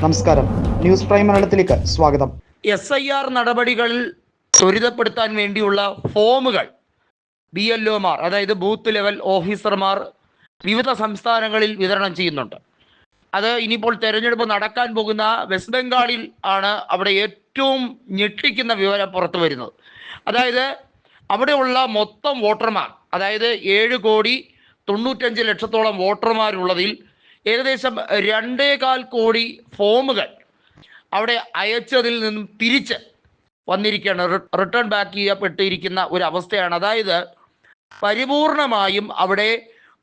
നമസ്കാരം. News prime മലയാളത്തിലേക്ക് സ്വാഗതം. എസ് ഐ ആർ നടപടികൾ ത്വരിതപ്പെടുത്താൻ വേണ്ടിയുള്ള ഫോമുകൾ ബി എൽ ഒമാർ അതായത് ബൂത്ത് ലെവൽ ഓഫീസർമാർ വിവിധ സംസ്ഥാനങ്ങളിൽ വിതരണം ചെയ്യുന്നുണ്ട്. അത് ഇനിയിപ്പോൾ തെരഞ്ഞെടുപ്പ് നടക്കാൻ പോകുന്ന വെസ്റ്റ് ബംഗാളിൽ ആണ് അവിടെ ഏറ്റവും ഞെട്ടിക്കുന്ന വിവരം പുറത്തു വരുന്നത്. അതായത് അവിടെയുള്ള മൊത്തം വോട്ടർമാർ അതായത് ഏഴ് കോടി തൊണ്ണൂറ്റഞ്ച് ലക്ഷത്തോളം വോട്ടർമാരുള്ളതിൽ ഏകദേശം രണ്ടേകാൽ കോടി ഫോമുകൾ അവിടെ അയച്ചതിൽ നിന്നും തിരിച്ച് വന്നിരിക്കുകയാണ്. റിട്ടേൺ ബാക്ക് ചെയ്യപ്പെട്ടിരിക്കുന്ന ഒരു അവസ്ഥയാണ് അതായത് പരിപൂർണമായും അവിടെ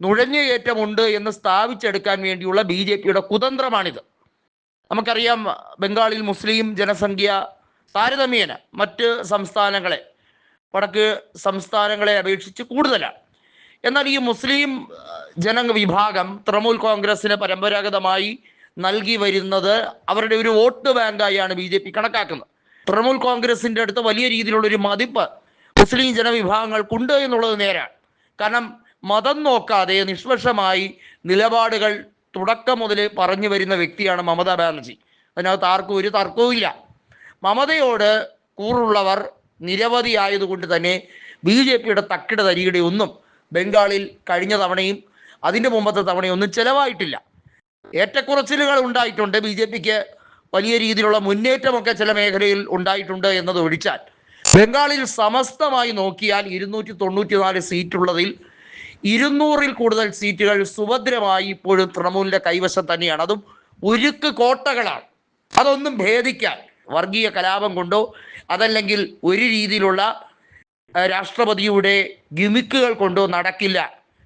നുഴഞ്ഞുകയറ്റമുണ്ട് എന്ന് സ്ഥാപിച്ചെടുക്കാൻ വേണ്ടിയുള്ള ബി ജെ പിയുടെ കുതന്ത്രമാണിത്. നമുക്കറിയാം ബംഗാളിൽ മുസ്ലിം ജനസംഖ്യ താരതമ്യേന മറ്റ് സംസ്ഥാനങ്ങളെ വടക്ക് സംസ്ഥാനങ്ങളെ അപേക്ഷിച്ച് കൂടുതലാണ്. എന്നാൽ ഈ മുസ്ലിം ജനങ്ങ വിഭാഗം തൃണമൂൽ കോൺഗ്രസിന് പരമ്പരാഗതമായി നൽകി വരുന്നത് അവരുടെ ഒരു വോട്ട് ബാങ്കായാണ് ബി ജെ പി കണക്കാക്കുന്നത്. തൃണമൂൽ കോൺഗ്രസിന്റെ അടുത്ത് വലിയ രീതിയിലുള്ള ഒരു മതിപ്പ് മുസ്ലിം ജനവിഭാഗങ്ങൾക്കുണ്ട് എന്നുള്ളത് നേരാണ്. കാരണം മതം നോക്കാതെ നിഷ്പക്ഷമായി നിലപാടുകൾ തുടക്കം മുതൽ പറഞ്ഞു വരുന്ന വ്യക്തിയാണ് മമതാ ബാനർജി. അതിനകത്ത് ആർക്കും ഒരു തർക്കവുമില്ല മമതയോട് കൂറുള്ളവർ നിരവധി ആയതുകൊണ്ട് തന്നെ ബി ജെ പിയുടെ തക്കിട തരികിടെ ഒന്നും ബംഗാളിൽ കഴിഞ്ഞ തവണയും അതിന്റെ മുമ്പത്തെ തവണയും ഒന്നും ചിലവായിട്ടില്ല. ഏറ്റക്കുറച്ചിലുകൾ ഉണ്ടായിട്ടുണ്ട്. ബി ജെ പിക്ക് വലിയ രീതിയിലുള്ള മുന്നേറ്റമൊക്കെ ചില മേഖലയിൽ ഉണ്ടായിട്ടുണ്ട് എന്നത് ഒഴിച്ചാൽ. ബംഗാളിൽ സമസ്തമായി നോക്കിയാൽ ഇരുന്നൂറ്റി തൊണ്ണൂറ്റി നാല് സീറ്റുള്ളതിൽ ഇരുന്നൂറിൽ കൂടുതൽ സീറ്റുകൾ സുഭദ്രമായി ഇപ്പോഴും തൃണമൂലിന്റെ കൈവശം തന്നെയാണ്. അതും ഉരുക്ക് കോട്ടകളാണ്. അതൊന്നും ഭേദിക്കാൻ വർഗീയ കലാപം കൊണ്ടോ അതല്ലെങ്കിൽ ഒരു രീതിയിലുള്ള രാഷ്ട്രപതിയുടെ ഗിമിക്കുകൾ കൊണ്ടോ നടക്കില്ല.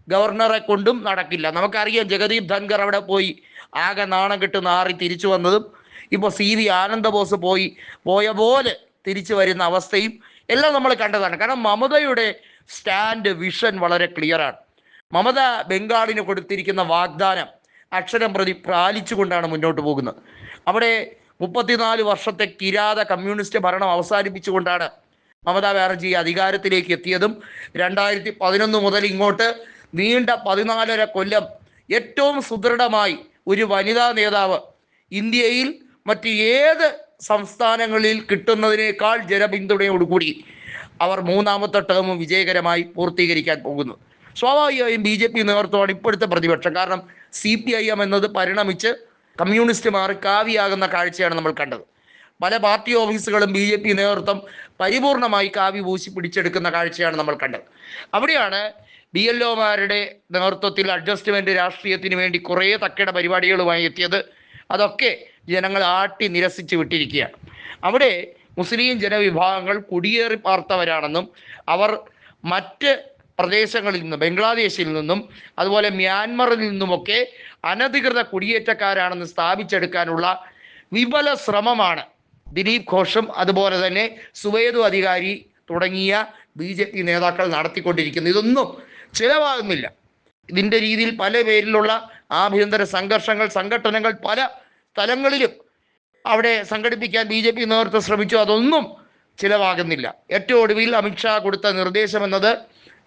ഗവർണറെ കൊണ്ടും നടക്കില്ല. നമുക്കറിയാം ജഗദീപ് ധൻഖർ അവിടെ പോയി ആകെ നാണം കെട്ട് നാറി തിരിച്ചു വന്നതും ഇപ്പോൾ സി വി ആനന്ദബോസ് പോയി പോയ പോലെ തിരിച്ചു വരുന്ന അവസ്ഥയും എല്ലാം നമ്മൾ കണ്ടതാണ്. കാരണം മമതയുടെ സ്റ്റാൻഡ് വിഷൻ വളരെ ക്ലിയറാണ്. മമത ബംഗാളിന് കൊടുത്തിരിക്കുന്ന വാഗ്ദാനം അക്ഷരം പ്രതി പാലിച്ചുകൊണ്ടാണ് മുന്നോട്ട് പോകുന്നത്. അവിടെ മുപ്പത്തിനാല് വർഷത്തെ കിരാത കമ്മ്യൂണിസ്റ്റ് ഭരണം അവസാനിപ്പിച്ചുകൊണ്ടാണ് മമതാ ബാനർജി അധികാരത്തിലേക്ക് എത്തിയതും രണ്ടായിരത്തി പതിനൊന്ന് മുതൽ ഇങ്ങോട്ട് നീണ്ട പതിനാലര കൊല്ലം ഏറ്റവും സുദൃഢമായി ഒരു വനിതാ നേതാവ് ഇന്ത്യയിൽ മറ്റ് ഏത് സംസ്ഥാനങ്ങളിൽ കിട്ടുന്നതിനേക്കാൾ ജനപിന്തുണയോടുകൂടി അവർ മൂന്നാമത്തെ ടേമും വിജയകരമായി പൂർത്തീകരിക്കാൻ പോകുന്നു. സ്വാഭാവികമായും ബി ജെ പി നേതൃത്വമാണ് ഇപ്പോഴത്തെ പ്രതിപക്ഷം. കാരണം സി പി ഐ എം എന്നത് പരിണമിച്ച് കമ്മ്യൂണിസ്റ്റ് മാറി കാവിയാകുന്ന കാഴ്ചയാണ് നമ്മൾ കണ്ടത്. പല പാർട്ടി ഓഫീസുകളും ബി ജെ പി നേതൃത്വം പരിപൂർണമായി കാവി പൂശി പിടിച്ചെടുക്കുന്ന കാഴ്ചയാണ് നമ്മൾ കണ്ടത്. അവിടെയാണ് ബി എൽ ഒമാരുടെ നേതൃത്വത്തിൽ അഡ്ജസ്റ്റ്മെന്റ് രാഷ്ട്രീയത്തിന് വേണ്ടി കുറേ തക്കയുടെ പരിപാടികളുമായി എത്തിയത്. അതൊക്കെ ജനങ്ങൾ ആട്ടി നിരസിച്ച് വിട്ടിരിക്കുകയാണ്. അവിടെ മുസ്ലിം ജനവിഭാഗങ്ങൾ കുടിയേറി പാർത്തവരാണെന്നും അവർ മറ്റ് പ്രദേശങ്ങളിൽ നിന്നും ബംഗ്ലാദേശിൽ നിന്നും അതുപോലെ മ്യാൻമറിൽ നിന്നുമൊക്കെ അനധികൃത കുടിയേറ്റക്കാരാണെന്ന് സ്ഥാപിച്ചെടുക്കാനുള്ള വിപുല ശ്രമമാണ് ദിലീപ് ഘോഷും അതുപോലെ തന്നെ സുവേദു അധികാരി തുടങ്ങിയ ബി ജെ പി നേതാക്കൾ നടത്തിക്കൊണ്ടിരിക്കുന്നു. ഇതൊന്നും ചിലവാകുന്നില്ല. ഇതിന്റെ രീതിയിൽ പല പേരിലുള്ള ആഭ്യന്തര സംഘർഷങ്ങൾ സംഘടനകൾ പല സ്ഥലങ്ങളിലും അവിടെ സംഘടിപ്പിക്കാൻ ബി ജെ പി നേതൃത്വം ശ്രമിച്ചു. അതൊന്നും ചിലവാകുന്നില്ല. ഏറ്റവും ഒടുവിൽ അമിത്ഷാ കൊടുത്ത നിർദ്ദേശം എന്നത്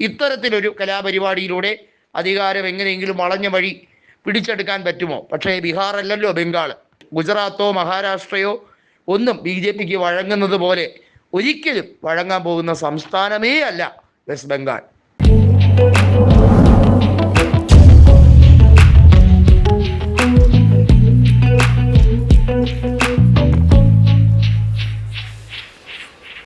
ഇത്തരത്തിലൊരു കലാപരിപാടിയിലൂടെ അധികാരം എങ്ങനെയെങ്കിലും വളഞ്ഞ വഴി പിടിച്ചെടുക്കാൻ പറ്റുമോ? പക്ഷേ ബീഹാർ അല്ലല്ലോ ബംഗാൾ. ഗുജറാത്തോ മഹാരാഷ്ട്രയോ ഒന്നും ബി ജെ പിക്ക് വഴങ്ങുന്നത് പോലെ ഒരിക്കലും വഴങ്ങാൻ പോകുന്ന സംസ്ഥാനമേ അല്ല വെസ്റ്റ് ബംഗാൾ.